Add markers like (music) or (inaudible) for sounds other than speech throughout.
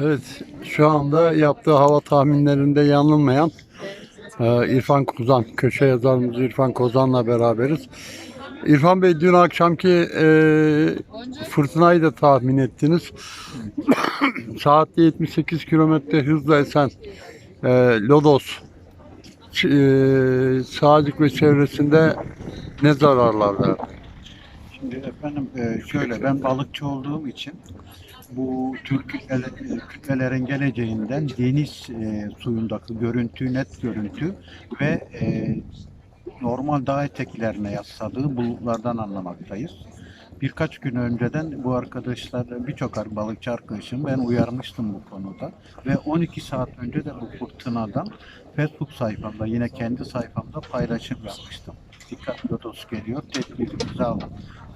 Evet, şu anda yaptığı hava tahminlerinde yanılmayan e, İrfan Kozan, köşe yazarımız İrfan Kozan'la beraberiz. İrfan Bey dün akşamki e, fırtınayı da tahmin ettiniz. (coughs) Saatte 78 kilometre hızla esen e, Lodos e, Sağcık ve çevresinde ne zararlar verdi? Şimdi efendim e, şöyle ben balıkçı olduğum için bu tür kütlele, e, kütlelerin geleceğinden deniz e, suyundaki görüntü, net görüntü ve e, normal dağ eteklerine yasladığı bulutlardan anlamaktayız. Birkaç gün önceden bu arkadaşlar, birçok balıkçı arkadaşım ben uyarmıştım bu konuda. Ve 12 saat önce de bu fırtınadan Facebook sayfamda, yine kendi sayfamda paylaşım yapmıştım. Dikkat Lodos geliyor, tedbirimizi alın.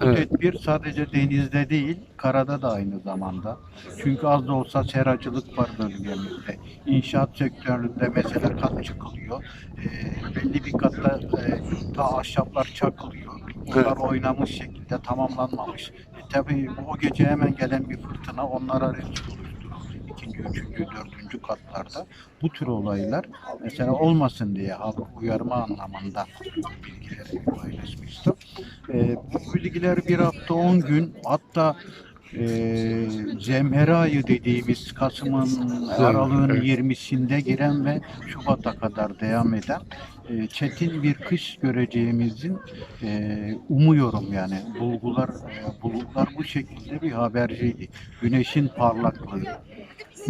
Bu Evet. tedbir sadece denizde değil, karada da aynı zamanda. Çünkü az da olsa seracılık var bölgemizde. İnşaat sektöründe mesela kat çıkılıyor. Ee, belli bir katta e, ta ahşaplar çakılıyor. Onlar Evet. oynamış şekilde tamamlanmamış. E, tabii bu o gece hemen gelen bir fırtına onlara risk oluşturur. İkinci, üçüncü, dördüncü katlarda. Bu tür olaylar mesela olmasın diye halk uyarma anlamında bilgileri paylaşmıştım. Ee, bu bilgiler bir hafta 10 gün hatta e, Cemheri ayı dediğimiz Kasım'ın aralığın evet. 20'sinde giren ve Şubat'a kadar devam eden e, çetin bir kış göreceğimizin e, umuyorum yani bulgular e, bulutlar bu şekilde bir haberciydi. Güneşin parlaklığı,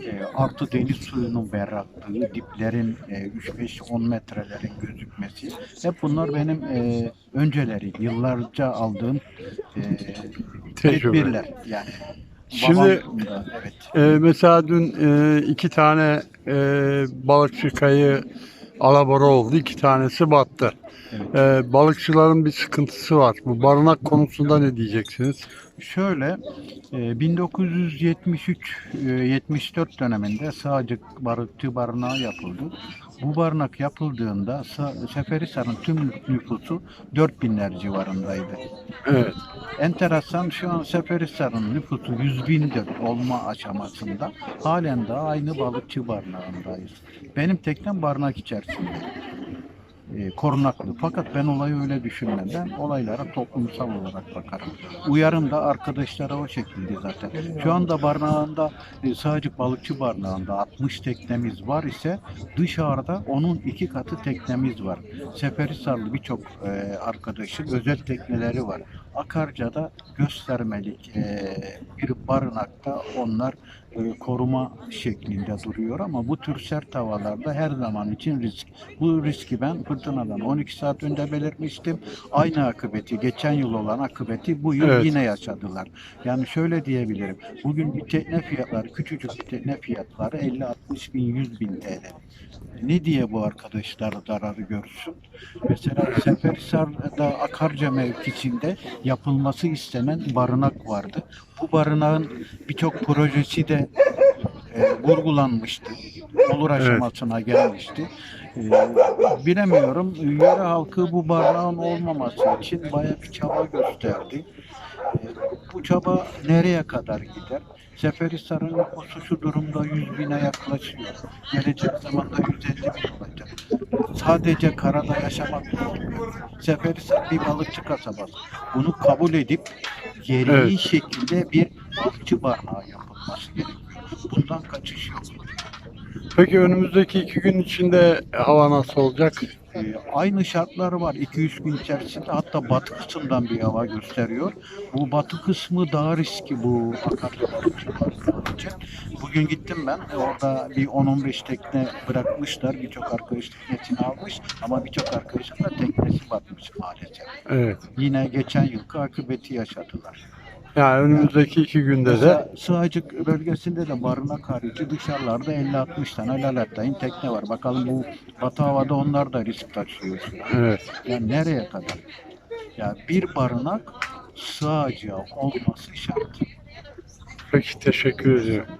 e, artı deniz suyunun berraklığı, diplerin e, 3-5-10 metrelerin gözükmesi hep bunlar benim e, önceleri, yıllarca aldığım e, Tecrübe. tedbirler yani. Şimdi- evet. Ee, mesela dün e, iki tane e, balıkçı kayı alabora oldu. iki tanesi battı. Evet. Ee, balıkçıların bir sıkıntısı var. Bu barınak konusunda ne diyeceksiniz? Şöyle e, 1973-74 döneminde Sağcık Barıkçı Barınağı yapıldı. Bu barınak yapıldığında Sa- Seferihisar'ın tüm nüfusu 4000'ler civarındaydı. Evet. Enteresan şu an Seferihisar'ın nüfusu 100 bindir olma aşamasında. Halen daha aynı balıkçı barınağındayız. Benim teknem barınak içerisinde. E, korunaklı. Fakat ben olayı öyle düşünmeden olaylara toplumsal olarak bakarım. Uyarım da arkadaşlara o şekilde zaten. Şu anda barınağında e, sadece balıkçı barınağında 60 teknemiz var ise dışarıda onun iki katı teknemiz var. Seferihisarlı birçok e, arkadaşın özel tekneleri var. Akarca'da göstermelik e, bir barınakta onlar e, koruma şeklinde duruyor ama bu tür sert havalarda her zaman için risk. Bu riski ben fırtınadan 12 saat önce belirtmiştim. Aynı akıbeti, geçen yıl olan akıbeti bu yıl Evet. yine yaşadılar. Yani şöyle diyebilirim. Bugün bir tekne fiyatları, küçücük bir tekne fiyatları 50, 60 bin, 100 bin TL. Ne diye bu arkadaşlar zararı görsün? Mesela Seferihisar'da Akarca mevkisinde yapılması istenen barınak vardı. Bu barınağın birçok projesi de e, vurgulanmıştı. Olur aşamasına gelmişti. E, bilemiyorum. Yöre halkı bu barınağın olmaması için bayağı bir çaba gösterdi. E, bu çaba nereye kadar gider? Seferihisar'ın nüfusu şu durumda 100 bine yaklaşıyor. Gelecek zamanda 150 bin olacak. Sadece karada yaşamak. Seferihisar bir balıkçı kasabası. Bunu kabul edip gereği Evet. şekilde bir balıkçı barınağı yapılması gerekiyor. Bundan kaçış yok. Peki önümüzdeki iki gün içinde hava nasıl olacak? Ee, aynı şartlar var 2-3 gün içerisinde hatta batı kısımdan bir hava gösteriyor. Bu batı kısmı daha riski bu balıkçılar için. Bugün gittim ben e, orada bir 10-15 tekne bırakmışlar. Birçok arkadaş teknesini almış ama birçok arkadaşın da teknesi batmış maalesef. Evet. Yine geçen yılki akıbeti yaşadılar. Yani önümüzdeki iki günde de Mesela Sığacık bölgesinde de barınak harici dışarılarda 50-60 tane lalattayın tekne var. Bakalım bu batı havada onlar da risk taşıyor. evet. Yani nereye kadar? Ya bir barınak sığacağı olması şart. Peki teşekkür ediyorum.